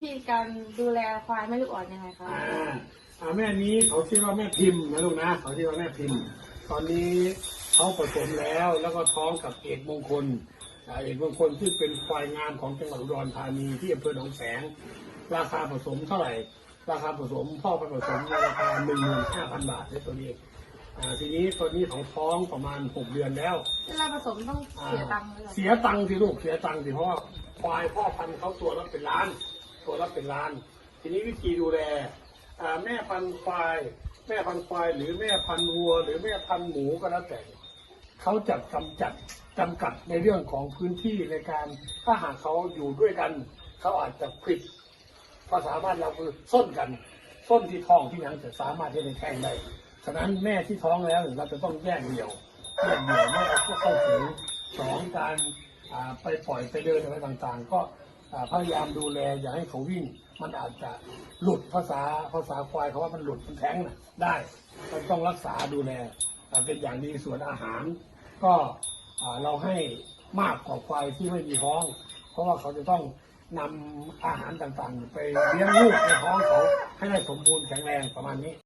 ที่การดูแลควายแม่ลูกอ่อนยังไงคะอ่าอ่าแม่นี้เขาชื่อว่าแม่พิมพ์นะลูกนะเขาชื่อว่าแม่พิมพ์ ตอนนี้เขาผสมแล้วแล้วก็ท้องกับเอกมงคลอ่าเอกมงคลที่เป็นควายงามของจังหวัดอุดรธานีที่อำเภอหนองแสง ราคาผสมเท่าไหร่ ราคาผสมพ่อไปผสมในราคาหนึ่งหมื่นห้าพันบาทในตัวนี้อ่าทีนี้ตัวนี้ของท้องประมาณหกเดือนแล้ว เวลาผสมต้องเสียตังค์ไหมคะเสียตังค์สิลูกเสียตังค์สิเพราะว่าควายพ่อพันธุ์เขาตัวละเป็นล้าน ตัวละเป็นล้าน ทีนี้วิธีดูแลแม่พันธุ์ควาย แม่พันธุ์ควาย หรือแม่พันธุ์วัว หรือแม่พันธุ์หมูก็แล้วแต่ เขาจะกำจัดจำกัดในเรื่องของพื้นที่ในการถ้าหากเขาอยู่ด้วยกัน เขาอาจจะผิดภาษาบ้านเราคือส้นกันส้นที่ท้องที่ยังจะสามารถที่จะแทงได้ฉะนั้นแม่ที่ท้องแล้วเราจะต้องแยกเดี่ยวแยกเดี่ยวไม่เอาพวกเข้าถึงสองการไปปล่อยไปเดินอะไรต่างๆ ก็ พยายามดูแลอย่าให้เขาวิ่ง มันอาจจะหลุดภาษาภาษาควายเขาว่ามันหลุดมันแท้งนะได้มันต้องรักษาดูแลเป็นอย่างดีส่วนอาหาร ก็เราให้มากกว่าควายที่ไม่มีท้อง เพราะว่าเขาจะต้องนำอาหารต่างๆ ไปเลี้ยงลูกในท้องเขาให้ได้สมบูรณ์แข็งแรงประมาณนี้